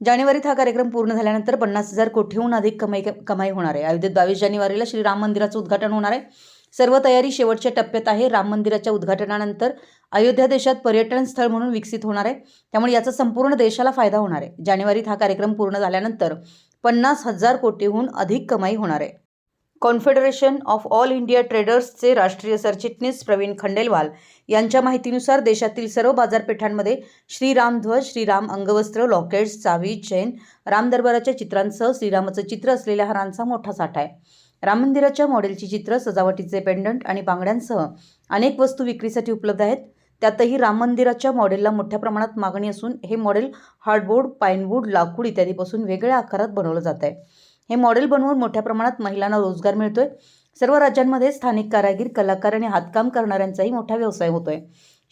जानेवारीत हा कार्यक्रम पूर्ण झाल्यानंतर पन्नास हजार कोटीहून अधिक कमाई कमाई होणार आहे. अयोध्येत बावीस जानेवारीला श्री राम मंदिराचं उद्घाटन होणार आहे. सर्व तयारी शेवटच्या टप्प्यात आहे. राम मंदिराच्या उद्घाटनानंतर अयोध्या देशात पर्यटन स्थळ म्हणून विकसित होणार आहे. त्यामुळे याचा संपूर्ण देशाला फायदा होणार आहे. जानेवारीत हा कार्यक्रम पूर्ण झाल्यानंतर पन्नास हजार कोटीहून अधिक कमाई होणार आहे. कॉन्फेडरेशन ऑफ ऑल इंडिया ट्रेडर्सचे राष्ट्रीय सरचिटणीस प्रवीण खंडेलवाल यांच्या माहितीनुसार देशातील सर्व बाजारपेठांमध्ये श्रीराम ध्वज श्रीराम अंगवस्त्र लॉकेट्स चावी चैन राम दरबाराच्या चित्रांसह श्रीरामाचं चित्र असलेल्या हारांचा मोठा साठा आहे. राम मंदिराच्या मॉडेलची चित्र सजावटीचे पेंडंट आणि बांगड्यांसह अनेक वस्तू विक्रीसाठी उपलब्ध आहेत. त्यातही राम मंदिराच्या मॉडेलला मोठ्या प्रमाणात मागणी असून हे मॉडेल हार्डबोर्ड पाईनवूड लाकूड इत्यादीपासून वेगळ्या आकारात बनवलं जात आहे. हे मॉडेल बनवून मोठ्या प्रमाणात महिलांना रोजगार मिळतोय. सर्व राज्यांमध्ये स्थानिक कारागीर कलाकार आणि हातकाम करणाऱ्यांचाही मोठा व्यवसाय होतोय.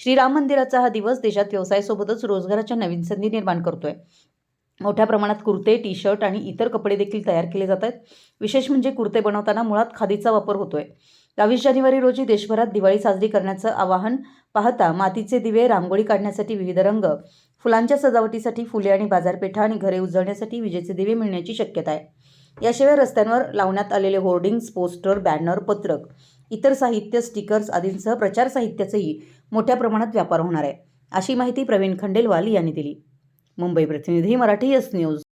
श्रीराम मंदिराचा हा दिवस देशात व्यवसायासोबतच रोजगाराच्या नवीन संधी निर्माण करतोय. मोठ्या प्रमाणात कुर्ते टी शर्ट आणि इतर कपडे देखील तयार केले जात आहेत. विशेष म्हणजे कुर्ते बनवताना मुळात खादीचा वापर होतोय. बावीस जानेवारी रोजी देशभरात दिवाळी साजरी करण्याचं आवाहन पाहता मातीचे दिवे रांगोळी काढण्यासाठी विविध रंग फुलांच्या सजावटीसाठी फुले आणि बाजारपेठा आणि घरे उजळण्यासाठी विजेचे दिवे मिळण्याची शक्यता आहे. याशिवाय रस्त्यांवर लावण्यात आलेले होर्डिंग्स पोस्टर बॅनर पत्रक इतर साहित्य स्टिकर्स आदींसह प्रचार साहित्याचाही मोठ्या प्रमाणात व्यापार होणार आहे. अशी माहिती प्रवीण खंडेलवाल यांनी दिली. मुंबई प्रतिनिधी मराठी एस न्यूज